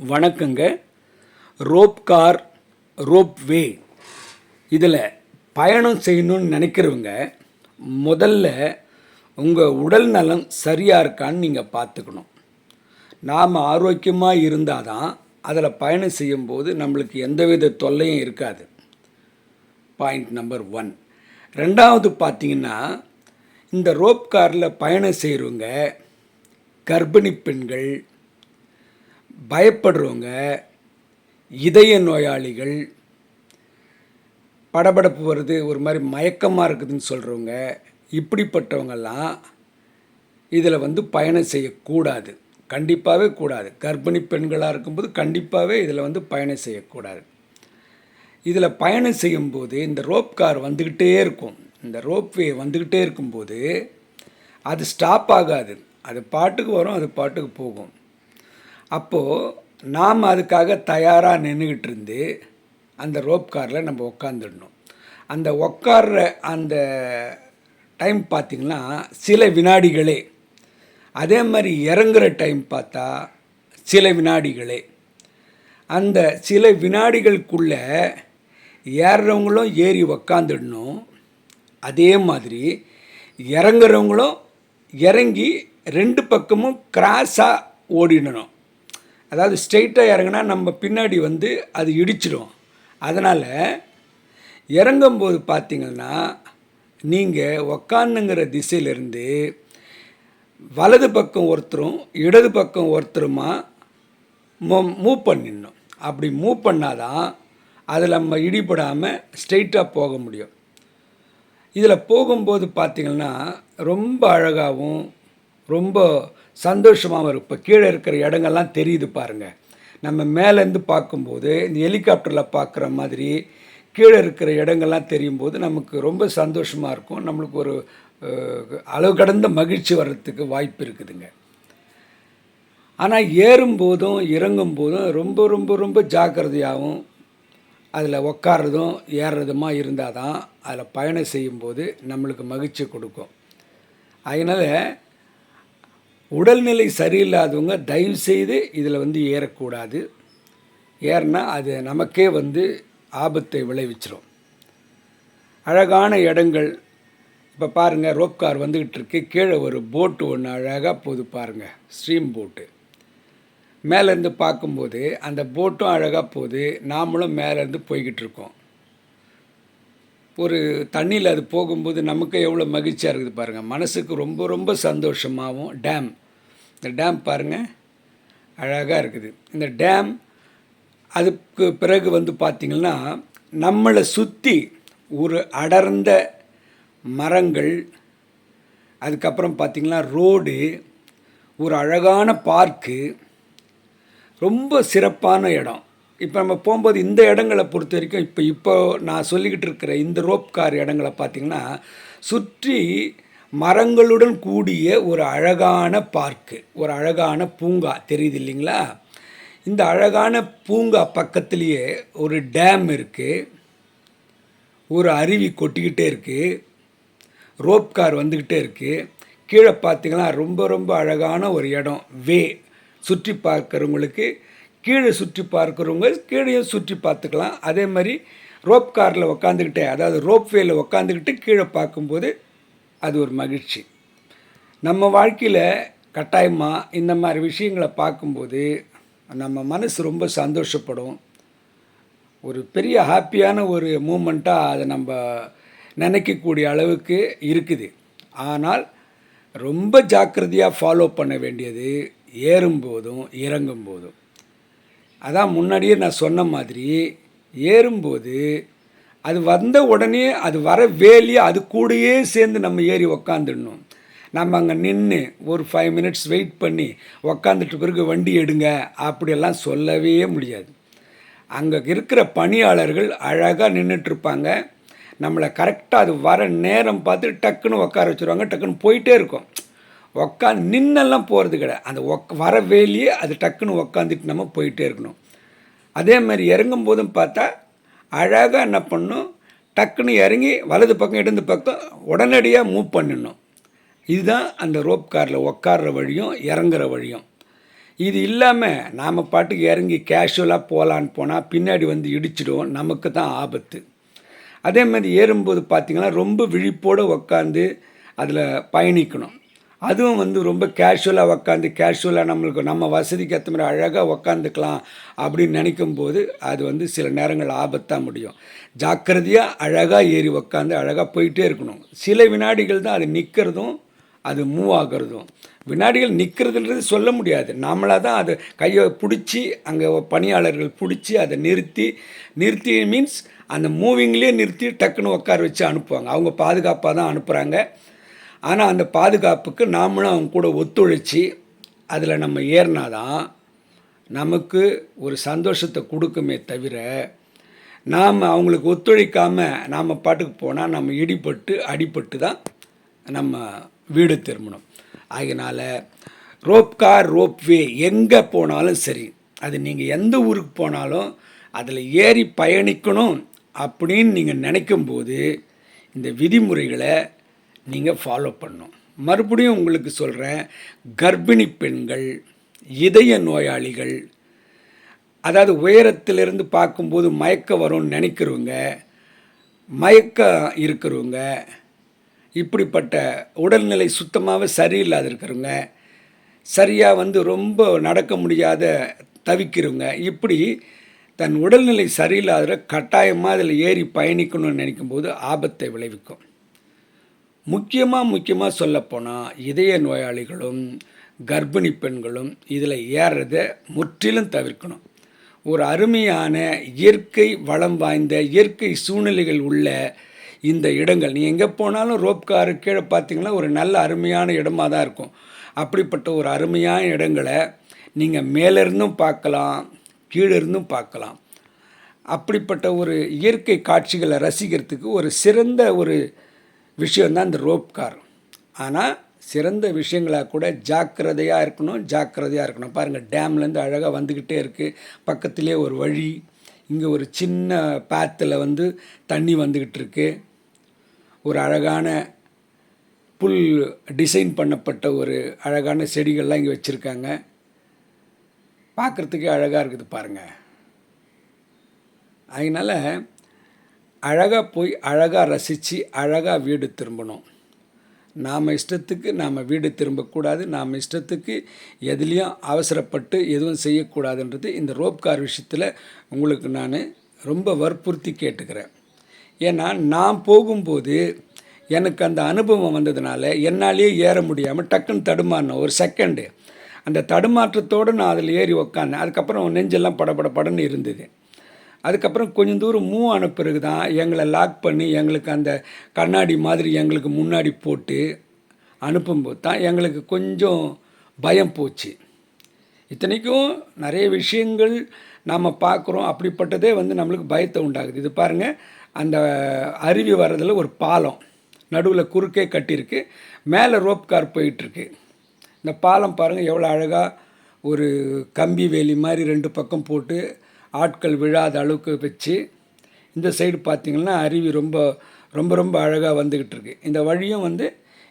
வணக்கங்க. Rope car ropeway. இதில் பயணம் செய்யணும்னு நினைக்கிறவங்க முதல்ல உங்கள் உடல் நலம் சரியாக இருக்கான்னு நீங்கள் பார்த்துக்கணும் நாம் ஆரோக்கியமாக இருந்தால் தான் அதில் பயணம் செய்யும்போது நம்மளுக்கு எந்தவித தொல்லையும் இருக்காது. பாயிண்ட் நம்பர் ஒன் ரெண்டாவது பார்த்தீங்கன்னா இந்த ரோப் காரில் பயணம் செய்கிறவங்க கர்ப்பிணி பெண்கள் பயப்படுறவங்க இதய நோயாளிகள் படபடப்பு வருது ஒரு மாதிரி மயக்கமாக இருக்குதுன்னு சொல்கிறவங்க இப்படிப்பட்டவங்கெல்லாம் இதில் வந்து பயணம் செய்யக்கூடாது. கண்டிப்பாகவே கூடாது. கர்ப்பிணி பெண்களாக இருக்கும்போது கண்டிப்பாகவே இதில் வந்து பயணம் செய்யக்கூடாது. இதில் பயணம் செய்யும்போது இந்த ரோப் கார் வந்துக்கிட்டே இருக்கும். இந்த ரோப்வே வந்துக்கிட்டே இருக்கும்போது அது ஸ்டாப் ஆகாது. அது பாட்டுக்கு வரும் அது பாட்டுக்கு போகும். அப்போது நாம் அதுக்காக தயாராக நின்றுக்கிட்டு இருந்து அந்த ரோப் காரில் நம்ம உக்காந்துடணும். அந்த உக்கார்ற அந்த டைம் பார்த்திங்கன்னா சில வினாடிகளே. அதே மாதிரி இறங்குற டைம் பார்த்தா சில வினாடிகளே. அந்த சில வினாடிகளுக்குள்ளே ஏறுறவங்களும் ஏறி உக்காந்துடணும். அதே மாதிரி இறங்குறவங்களும் இறங்கி ரெண்டு பக்கமும் கிராஸாக ஓடிடணும். அதாவது ஸ்ட்ரெயிட்டாக இறங்குனா நம்ம பின்னாடி வந்து அது இடிச்சிடும் அதனால் இறங்கும்போது பார்த்தீங்கன்னா நீங்கள் உக்காந்துங்கிற திசையிலிருந்து வலது பக்கம் ஒருத்தரும் இடது பக்கம் ஒருத்தருமா மூவ் பண்ணிடணும். அப்படி மூவ் பண்ணாதான் அதில் நம்ம இடிபடாமல் ஸ்ட்ரெயிட்டாக போக முடியும். இதில் போகும்போது பார்த்திங்கன்னா ரொம்ப அழகாகவும் ரொம்ப சந்தோஷமாகவும் இருக்கும் இப்போ கீழே இருக்கிற இடங்கள்லாம் தெரியுது பாருங்கள் நம்ம மேலேருந்து பார்க்கும்போது இந்த ஹெலிகாப்டரில் பார்க்குற மாதிரி கீழே இருக்கிற இடங்கள்லாம் தெரியும் போது நமக்கு ரொம்ப சந்தோஷமாக இருக்கும். நம்மளுக்கு ஒரு அளவு கடந்த மகிழ்ச்சி வர்றதுக்கு வாய்ப்பு இருக்குதுங்க. ஆனால் ஏறும்போதும் இறங்கும் போதும் ரொம்ப ரொம்ப ரொம்ப ஜாக்கிரதையாகவும் அதில் உக்காடுறதும் ஏறுறதுமா இருந்தால் தான் அதில் பயணம் செய்யும்போது நம்மளுக்கு மகிழ்ச்சி கொடுக்கும். அதனால் உடல்நிலை சரியில்லாதவங்க தயவு செய்து இதில் வந்து ஏறக்கூடாது. ஏறினா அது நமக்கே வந்து ஆபத்தை விளைவிச்சிரும். அழகான இடங்கள் இப்போ பாருங்கள் ரோப் கார் வந்துக்கிட்டு இருக்கு. கீழே ஒரு போட்டு ஒன்று அழகாக போகுது பாருங்கள் ஸ்ட்ரீம் போட்டு. மேலேருந்து பார்க்கும்போது அந்த போட்டும் அழகாக போகுது நாமளும் மேலேருந்து போய்கிட்டு இருக்கோம். ஒரு தண்ணியில் அது போகும்போது நமக்கு எவ்வளோ மகிழ்ச்சியாக இருக்குது பாருங்கள் மனசுக்கு ரொம்ப ரொம்ப சந்தோஷமாகவும் டேம் இந்த டேம் பாருங்கள் அழகாக இருக்குது. இந்த டேம் அதுக்கு பிறகு வந்து பார்த்திங்கன்னா நம்மளை சுற்றி ஒரு அடர்ந்த மரங்கள் அதுக்கப்புறம் பார்த்திங்கன்னா ரோடு ஒரு அழகான பார்க்கு ரொம்ப சிறப்பான இடம். இப்போ நம்ம போகும்போது இந்த இடங்களை பொறுத்த வரைக்கும் இப்போ இப்போ நான் சொல்லிக்கிட்டு இருக்கிற இந்த ரோப் கார் இடங்களை பார்த்திங்கன்னா சுற்றி மரங்களுடன் கூடிய ஒரு அழகான பார்க்கு ஒரு அழகான பூங்கா. தெரியுது இல்லைங்களா? இந்த அழகான பூங்கா பக்கத்துலேயே ஒரு டேம் இருக்குது ஒரு அருவி கொட்டிக்கிட்டே இருக்குது ரோப் கார் வந்துக்கிட்டே இருக்குது கீழே பார்த்திங்கன்னா ரொம்ப ரொம்ப அழகான ஒரு இடம் வே. சுற்றி பார்க்குறவங்களுக்கு கீழே சுற்றி பார்க்குறவங்க கீழேயும் சுற்றி பார்த்துக்கலாம். அதே மாதிரி ரோப் காரில் உக்காந்துக்கிட்டே அதாவது ரோப் வேல உக்காந்துக்கிட்டு கீழே பார்க்கும்போது அது ஒரு மகிழ்ச்சி. நம்ம வாழ்க்கையில் கட்டாயமாக இந்த மாதிரி விஷயங்களை பார்க்கும்போது நம்ம மனசு ரொம்ப சந்தோஷப்படும். ஒரு பெரிய ஹாப்பியான ஒரு மூமெண்ட்டாக அதை நம்ம நினைக்கக்கூடிய அளவுக்கு இருக்குது. ஆனால் ரொம்ப ஜாக்கிரதையாக ஃபாலோ பண்ண வேண்டியது ஏறும்போதும் இறங்கும் போதும் அதான் முன்னாடியே நான் சொன்ன மாதிரி ஏறும்போது அது வந்த உடனே அது வர வேலையை அது கூடயே சேர்ந்து நம்ம ஏறி உக்காந்துடணும். நம்ம அங்கே நின்று ஒரு ஃபைவ் மினிட்ஸ் வெயிட் பண்ணி உக்காந்துட்டு பிறகு வண்டி எடுங்க அப்படியெல்லாம் சொல்லவே முடியாது. அங்கே இருக்கிற பணியாளர்கள் அழகாக நின்றுட்டுருப்பாங்க நம்மளை கரெக்டாக அது வர நேரம் பார்த்து டக்குன்னு உட்கார வச்சுருவாங்க டக்குன்னு போயிட்டே இருக்கும். உக்காந்து நின்னெல்லாம் போகிறது கிடையாது. அந்த ஒக் வர வேலையே அது டக்குன்னு உக்காந்துட்டு நம்ம போயிட்டே இருக்கணும். அதே மாதிரி இறங்கும் போதும் பார்த்தா அழகாக என்ன பண்ணும்? டக்குன்னு இறங்கி வலது பக்கம் இடது பக்கம் உடனடியாக மூவ் பண்ணிடணும். இதுதான் அந்த ரோப் காரில் உட்கார்ற வழியும் இறங்குற வழியும். இது இல்லாமல் நாம் பாட்டுக்கு இறங்கி கேஷுவலாக போகலான்னு போனால் பின்னாடி வந்து இடிச்சிடும். நமக்கு தான் ஆபத்து. அதே மாதிரி ஏறும்போது பார்த்திங்கன்னா ரொம்ப விழிப்போடு உக்காந்து அதில் பயணிக்கணும். அதுவும் வந்து ரொம்ப கேஷுவலாக உக்காந்து கேஷுவலாக நம்மளுக்கு நம்ம வசதிக்கு ஏற்ற மாதிரி அழகாக உக்காந்துக்கலாம் அப்படின்னு நினைக்கும் போது அது வந்து சில நேரங்கள் ஆபத்தாக முடியும். ஜாக்கிரதையாக அழகாக ஏறி உக்காந்து அழகாக போயிட்டே இருக்கணும். சில வினாடிகள் தான் அது நிற்கிறதும் அது மூவ் ஆகிறதும். வினாடிகள் நிற்கிறதுன்றது சொல்ல முடியாது. நம்மளாக தான் அதை கையை பிடிச்சி அங்கே பணியாளர்கள் பிடிச்சி அதை நிறுத்தி நிறுத்தி மீன்ஸ் அந்த மூவிங்லேயே நிறுத்தி டக்குன்னு உட்கார வச்சு அனுப்புவாங்க. அவங்க பாதுகாப்பாக தான் அனுப்புகிறாங்க ஆனால் அந்த பாதுகாப்புக்கு நாமளும் அவங்க கூட ஒத்துழைச்சி அதில் நம்ம ஏறினாதான் நமக்கு ஒரு சந்தோஷத்தை கொடுக்குமே தவிர நாம் அவங்களுக்கு ஒத்துழைக்காமல் நாம் பாட்டுக்கு போனால் நம்ம இடிப்பட்டு அடிபட்டு தான் நம்ம வீடு திரும்பணும். அதனால் ரோப் கார் ரோப்வே எங்கே போனாலும் சரி அது நீங்கள் எந்த ஊருக்கு போனாலும் அதில் ஏறி பயணிக்கணும் அப்படின்னு நீங்கள் நினைக்கும்போது இந்த விதிமுறைகளை நீங்கள் ஃபாலோ பண்ணணும் மறுபடியும் உங்களுக்கு சொல்கிறேன் கர்ப்பிணி பெண்கள் இதய நோயாளிகள் அதாவது உயரத்திலிருந்து பார்க்கும்போது மயக்க வரும்னு நினைக்கிறவங்க மயக்கம் இருக்கிறவங்க இப்படிப்பட்ட உடல்நிலை சுத்தமாகவே சரியில்லாத இருக்கிறவங்க சரியாக வந்து ரொம்ப நடக்க முடியாத தவிக்கிறவங்க இப்படி தன் உடல்நிலை சரியில்லாத கட்டாயமாக அதில் ஏறி பயணிக்கணும்னு நினைக்கும்போது ஆபத்தை விளைவிக்கும். முக்கியமாக முக்கியமாக சொல்லப்போனால் இதய நோயாளிகளும் கர்ப்பிணி பெண்களும் இதில் ஏறுறதை முற்றிலும் தவிர்க்கணும். ஒரு அருமையான இயற்கை வளம் வாய்ந்த இயற்கை சூழ்நிலைகள் உள்ள இந்த இடங்கள். நீ எங்கே போனாலும் ரோப் காரு கீழே பார்த்தீங்கன்னா ஒரு நல்ல அருமையான இடமா தான் இருக்கும். அப்படிப்பட்ட ஒரு அருமையான இடங்களை நீங்கள் மேலிருந்தும் பார்க்கலாம் கீழே இருந்தும் பார்க்கலாம். அப்படிப்பட்ட ஒரு இயற்கை காட்சிகளை ரசிக்கிறதுக்கு ஒரு சிறந்த ஒரு விஷயந்தான் இந்த ரோப் கார் ஆனால் சிறந்த விஷயங்களாக கூட ஜாக்கிரதையாக இருக்கணும் ஜாக்கிரதையாக இருக்கணும். பாருங்கள் டேம்லேருந்து அழகாக வந்துக்கிட்டே இருக்குது பக்கத்துலேயே ஒரு வழி இங்கே ஒரு சின்ன பேத்தில் வந்து தண்ணி வந்துக்கிட்டு இருக்குது ஒரு அழகான புல் டிசைன் பண்ணப்பட்ட ஒரு அழகான செடிகள்லாம் இங்கே வச்சுருக்காங்க. பார்க்குறதுக்கே அழகாக இருக்குது பாருங்கள் அதனால் அழகாக போய் அழகாக ரசித்து அழகாக வீடு திரும்பணும். நாம் இஷ்டத்துக்கு நாம் வீடு திரும்பக்கூடாது. நாம் இஷ்டத்துக்கு எதுலேயும் அவசரப்பட்டு எதுவும் செய்யக்கூடாதுன்றது இந்த ரோப் கார் விஷயத்தில் உங்களுக்கு நான் ரொம்ப வற்புறுத்தி கேட்டுக்கிறேன். ஏன்னா நான் போகும்போது எனக்கு அந்த அனுபவம் வந்ததுனால என்னாலேயே ஏற முடியாமல் டக்குன்னு தடுமாறினோம் ஒரு செகண்டு அந்த தடுமாற்றத்தோடு நான் அதில் ஏறி உக்காந்தேன். அதுக்கப்புறம் நெஞ்செல்லாம் படபட படன்னு இருந்தது. அதுக்கப்புறம் கொஞ்சம் தூரம் மூவ் ஆன பிறகு தான் எங்களை லாக் பண்ணி எங்களுக்கு அந்த கண்ணாடி மாதிரி எங்களுக்கு முன்னாடி போட்டு அனுப்பும்போது தான் எங்களுக்கு கொஞ்சம் பயம் போச்சு. இத்தனைக்கும் நிறைய விஷயங்கள் நாம் பார்க்குறோம். அப்படிப்பட்டதே வந்து நம்மளுக்கு பயத்தை உண்டாகுது இது பாருங்கள் அந்த அருவி வர்றதில் ஒரு பாலம். நடுவில் குறுக்கே கட்டியிருக்கு. மேலே ரோப் கார் போயிட்டுருக்கு. இந்த பாலம் பாருங்கள் எவ்வளோ அழகாக ஒரு கம்பி வேலி மாதிரி ரெண்டு பக்கம் போட்டு ஆட்கள் விழாத அளவுக்கு வச்சு இந்த சைடு பார்த்திங்கன்னா அருவி ரொம்ப ரொம்ப ரொம்ப அழகாக வந்துக்கிட்டு இருக்கு. இந்த வழியும் வந்து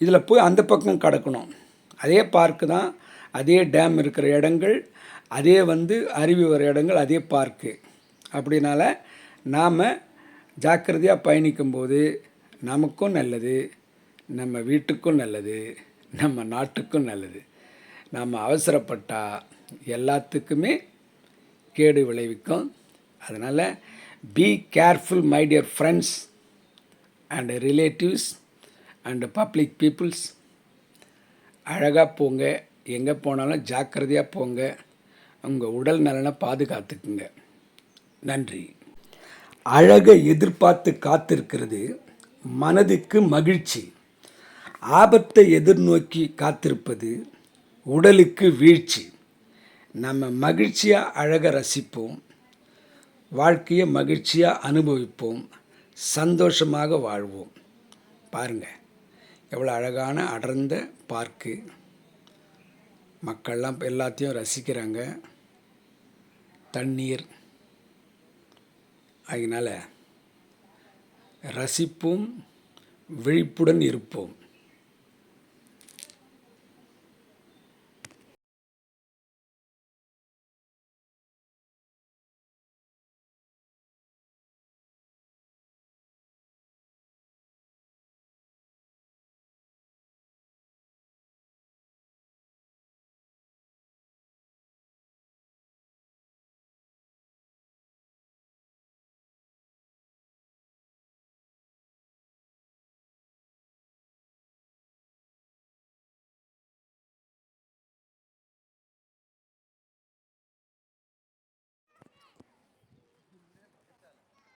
இதில் போய் அந்த பக்கம் கடக்கணும். அதே பார்க்கு தான் அதே டேம் இருக்கிற இடங்கள் அதே வந்து அருவி வர இடங்கள் அதே பார்க்கு அப்படினால நாம் ஜாக்கிரதையாக பயணிக்கும்போது நமக்கும் நல்லது நம்ம வீட்டுக்கும் நல்லது நம்ம நாட்டுக்கும் நல்லது. நம்ம அவசரப்பட்டால் எல்லாத்துக்குமே கேடு விளைவிக்கும். அதனால் be careful my dear friends and relatives and public peoples அழகாக போங்க. எங்கே போனாலும் ஜாக்கிரதையாக போங்க. உங்கள் உடல் நலனை பாதுகாத்துக்குங்க. நன்றி. அழகை எதிர்பார்த்து காத்திருக்கிறது மனதுக்கு மகிழ்ச்சி. ஆபத்தை எதிர்நோக்கி காத்திருப்பது உடலுக்கு வீழ்ச்சி. நம்ம மகிழ்ச்சியாக அழக ரசிப்போம் வாழ்க்கையை மகிழ்ச்சியாக அனுபவிப்போம் சந்தோஷமாக வாழ்வோம். பாருங்கள் எவ்வளோ அழகான அடர்ந்த பார்க்கு. மக்கள்லாம் எல்லாத்தையும் ரசிக்கிறாங்க. தண்ணீர். அதனால் ரசிப்போம் விழிப்புடன் இருப்போம்.